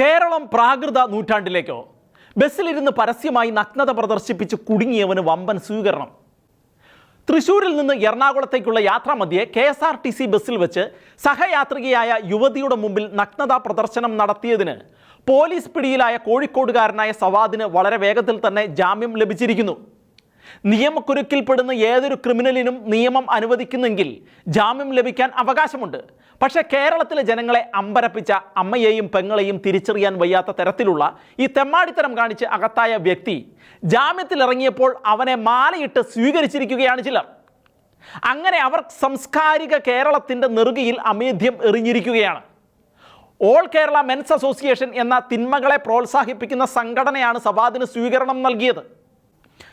കേരളം പ്രാകൃത നൂറ്റാണ്ടിലേക്കോ? ബസ്സിലിരുന്ന് പരസ്യമായി നഗ്നത പ്രദർശിപ്പിച്ച് കുടുങ്ങിയവന് വമ്പൻ സ്വീകരണം. തൃശൂരിൽ നിന്ന് എറണാകുളത്തേക്കുള്ള യാത്രാമധ്യേ K S R T C ബസ്സിൽ വെച്ച് സഹയാത്രികയായ യുവതിയുടെ മുമ്പിൽ നഗ്നതാ പ്രദർശനം നടത്തിയതിന് പോലീസ് പിടിയിലായ കോഴിക്കോടുകാരനായ സവാദിന് വളരെ വേഗത്തിൽ തന്നെ ജാമ്യം ലഭിച്ചിരിക്കുന്നു. നിയമക്കുരുക്കിൽപ്പെടുന്ന ഏതൊരു ക്രിമിനലിനും നിയമം അനുവദിക്കുന്നെങ്കിൽ ജാമ്യം ലഭിക്കാൻ അവകാശമുണ്ട്. പക്ഷേ കേരളത്തിലെ ജനങ്ങളെ അമ്പരപ്പിച്ച അമ്മയെയും പെങ്ങളെയും തിരിച്ചറിയാൻ വയ്യാത്ത തരത്തിലുള്ള ഈ തെമ്മാടിത്തരം കാണിച്ച് അകത്തായ വ്യക്തി ജാമ്യത്തിലിറങ്ങിയപ്പോൾ അവനെ മാലയിട്ട് സ്വീകരിച്ചിരിക്കുകയാണ് ചിലർ. അങ്ങനെ അവർ സംസ്കാരിക കേരളത്തിന്റെ നെറുകയിൽ അമേധ്യം എറിഞ്ഞിരിക്കുകയാണ്. ഓൾ കേരള മെൻസ് അസോസിയേഷൻ എന്ന തിന്മകളെ പ്രോത്സാഹിപ്പിക്കുന്ന സംഘടനയാണ് സവാദിന് സ്വീകരണം നൽകിയത്.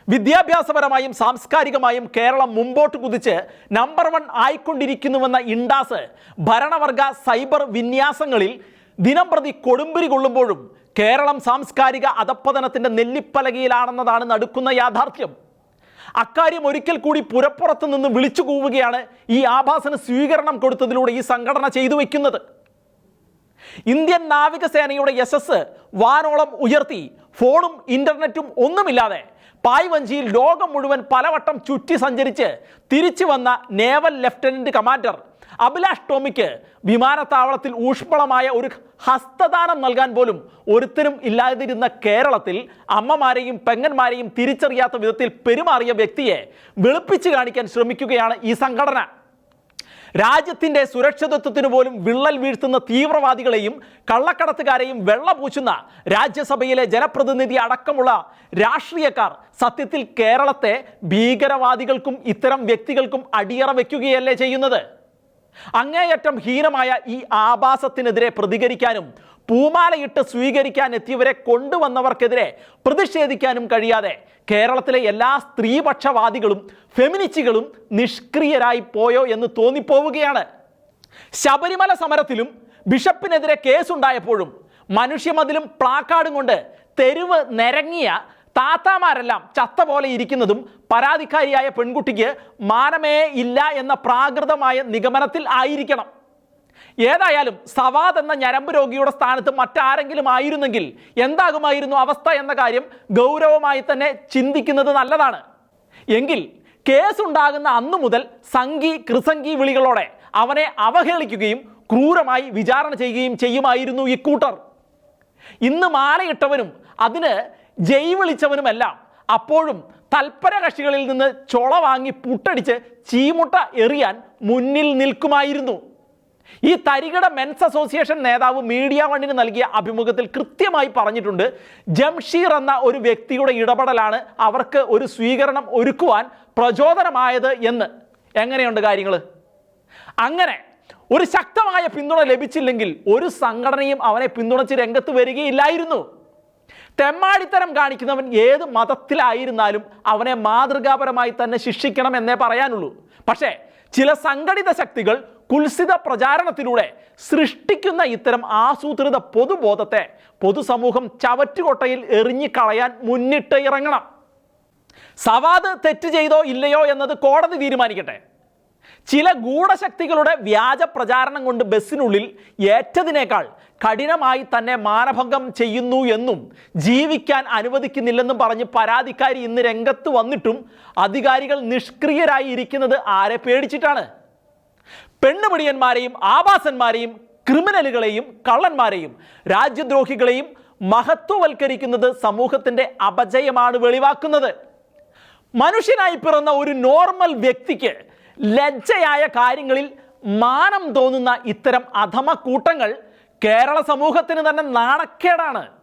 വിദ്യാഭ്യാസപരമായും സാംസ്കാരികമായും കേരളം മുമ്പോട്ട് കുതിച്ച് നമ്പർ വൺ ആയിക്കൊണ്ടിരിക്കുന്നുവെന്ന ഇൻഡാസ് ഭരണവർഗ സൈബർ വിന്യാസങ്ങളിൽ ദിനംപ്രതി കൊടുമ്പിരി കൊള്ളുമ്പോഴും കേരളം സാംസ്കാരിക അധപ്പതനത്തിന്റെ നെല്ലിപ്പലകയിലാണെന്നതാണ് നടക്കുന്ന യാഥാർത്ഥ്യം. അക്കാര്യം ഒരിക്കൽ കൂടി പുരപ്പുറത്ത് നിന്ന് വിളിച്ചു കൂവുകയാണ് ഈ ആഭാസന സ്വീകരണം കൊടുത്തതിലൂടെ ഈ സംഘടന ചെയ്തു വയ്ക്കുന്നത്. ഇന്ത്യൻ നാവികസേനയുടെ യശസ് വാനോളം ഉയർത്തി ഫോണും ഇന്റർനെറ്റും ഒന്നുമില്ലാതെ പായ്വഞ്ചിയിൽ ലോകം മുഴുവൻ പലവട്ടം ചുറ്റി സഞ്ചരിച്ച് തിരിച്ചു വന്ന നേവൽ ലഫ്റ്റനന്റ് കമാൻഡർ അഭിലാഷ് ടോമിക്ക് വിമാനത്താവളത്തിൽ ഊഷ്മളമായ ഒരു ഹസ്തദാനം നൽകാൻ പോലും ഒരുത്തരും ഇല്ലാതിരുന്ന കേരളത്തിൽ അമ്മമാരെയും പെങ്ങന്മാരെയും തിരിച്ചറിയാത്ത വിധത്തിൽ പെരുമാറിയ വ്യക്തിയെ വെളുപ്പിച്ച് കാണിക്കാൻ ശ്രമിക്കുകയാണ് ഈ സംഘടന. രാജ്യത്തിന്റെ സുരക്ഷിതത്വത്തിന് പോലും വിള്ളൽ വീഴ്ത്തുന്ന തീവ്രവാദികളെയും കള്ളക്കടത്തുകാരെയും വെള്ളപൂച്ചുന്ന രാജ്യസഭയിലെ ജനപ്രതിനിധി അടക്കമുള്ള രാഷ്ട്രീയക്കാർ സത്യത്തിൽ കേരളത്തെ ഭീകരവാദികൾക്കും ഇത്തരം വ്യക്തികൾക്കും അടിയറ വയ്ക്കുകയല്ലേ ചെയ്യുന്നത്? അങ്ങേയറ്റം ഹീനമായ ഈ ആഭാസത്തിനെതിരെ പ്രതികരിക്കാനും പൂമാലയിട്ട് സ്വീകരിക്കാൻ എത്തിയവരെ കൊണ്ടുവന്നവർക്കെതിരെ പ്രതിഷേധിക്കാനും കഴിയാതെ കേരളത്തിലെ എല്ലാ സ്ത്രീപക്ഷവാദികളും ഫെമിനിസ്റ്റുകളും നിഷ്ക്രിയരായി പോയോ എന്ന് തോന്നിപ്പോവുകയാണ്. ശബരിമല സമരത്തിലും ബിഷപ്പിനെതിരെ കേസുണ്ടായപ്പോഴും മനുഷ്യമതിലും പ്ലാക്കാർഡും കൊണ്ട് തെരുവ് നിരങ്ങിയ താത്താമാരെല്ലാം ചത്ത പോലെ ഇരിക്കുന്നതും പരാതിക്കാരിയായ പെൺകുട്ടിക്ക് മാനമേ ഇല്ല എന്ന പ്രാകൃതമായ നിഗമനത്തിൽ ആയിരിക്കണം. ഏതായാലും സവാദ് എന്ന ഞരമ്പ് രോഗിയുടെ സ്ഥാനത്ത് മറ്റാരെങ്കിലും ആയിരുന്നെങ്കിൽ എന്താകുമായിരുന്നു അവസ്ഥ എന്ന കാര്യം ഗൗരവമായി തന്നെ ചിന്തിക്കുന്നത് നല്ലതാണ്. എങ്കിൽ കേസുണ്ടാകുന്ന അന്നു മുതൽ സംഘി കൃസംഗി വിളികളോടെ അവനെ അവഹേളിക്കുകയും ക്രൂരമായി വിചാരണ ചെയ്യുകയും ചെയ്യുമായിരുന്നു ഇക്കൂട്ടർ ഇന്ന് മാലയിട്ടവനും അതിന് ജയ് വിളിച്ചവനുമെല്ലാം അപ്പോഴും തൽപര കക്ഷികളിൽ നിന്ന് ചൊള വാങ്ങി പുട്ടടിച്ച് ചീമുട്ട എറിയാൻ മുന്നിൽ നിൽക്കുമായിരുന്നു. ഈ തരികട മെൻസ് അസോസിയേഷൻ നേതാവ് മീഡിയ വണ്ണിന് നൽകിയ അഭിമുഖത്തിൽ കൃത്യമായി പറഞ്ഞിട്ടുണ്ട് ജംഷീർ എന്ന ഒരു വ്യക്തിയുടെ ഇടപെടലാണ് അവർക്ക് ഒരു സ്വീകരണം ഒരുക്കുവാൻ പ്രചോദനമായത് എന്ന്. എങ്ങനെയുണ്ട് കാര്യങ്ങൾ അങ്ങനെ ഒരു ശക്തമായ പിന്തുണ ലഭിച്ചില്ലെങ്കിൽ ഒരു സംഘടനയും അവനെ പിന്തുണച്ച് രംഗത്ത് വരികയില്ലായിരുന്നു. തെമ്മാടിത്തരം കാണിക്കുന്നവൻ ഏത് മതത്തിലായിരുന്നാലും അവനെ മാതൃകാപരമായി തന്നെ ശിക്ഷിക്കണം എന്നേ പറയാനുള്ളൂ. പക്ഷേ ചില സംഘടിത ശക്തികൾ കുൽസിത പ്രചാരണത്തിലൂടെ സൃഷ്ടിക്കുന്ന ഇത്തരം ആസൂത്രിത പൊതുബോധത്തെ പൊതുസമൂഹം ചവറ്റുകൊട്ടയിൽ എറിഞ്ഞിക്കളയാൻ മുന്നിട്ട് ഇറങ്ങണം. സവാദ് തെറ്റ് ചെയ്തോ ഇല്ലയോ എന്നത് കോടതി തീരുമാനിക്കട്ടെ. ചില ഗൂഢശക്തികളുടെ വ്യാജ പ്രചാരണം കൊണ്ട് ബസ്സിനുള്ളിൽ ഏറ്റതിനേക്കാൾ കഠിനമായി തന്നെ മാനഭംഗം ചെയ്യുന്നു എന്നും ജീവിക്കാൻ അനുവദിക്കുന്നില്ലെന്നും പറഞ്ഞ് പരാതിക്കാരി ഇന്ന് രംഗത്ത് വന്നിട്ടും അധികാരികൾ നിഷ്ക്രിയരായി ഇരിക്കുന്നത് ആരെ പേടിച്ചിട്ടാണ്? പെണ്ണുപിടിയന്മാരെയും ആവാസന്മാരെയും ക്രിമിനലുകളെയും കള്ളന്മാരെയും രാജ്യദ്രോഹികളെയും മഹത്വവൽക്കരിക്കുന്നത് സമൂഹത്തിന്റെ അപജയമാണ് വെളിവാക്കുന്നത്. മനുഷ്യനായി പിറന്ന ഒരു നോർമൽ വ്യക്തിക്ക് ലജ്ജയായ കാര്യങ്ങളിൽ മാനം തോന്നുന്ന ഇത്തരം അധമ കൂട്ടങ്ങൾ കേരള സമൂഹത്തിന് തന്നെ നാണക്കേടാണ്.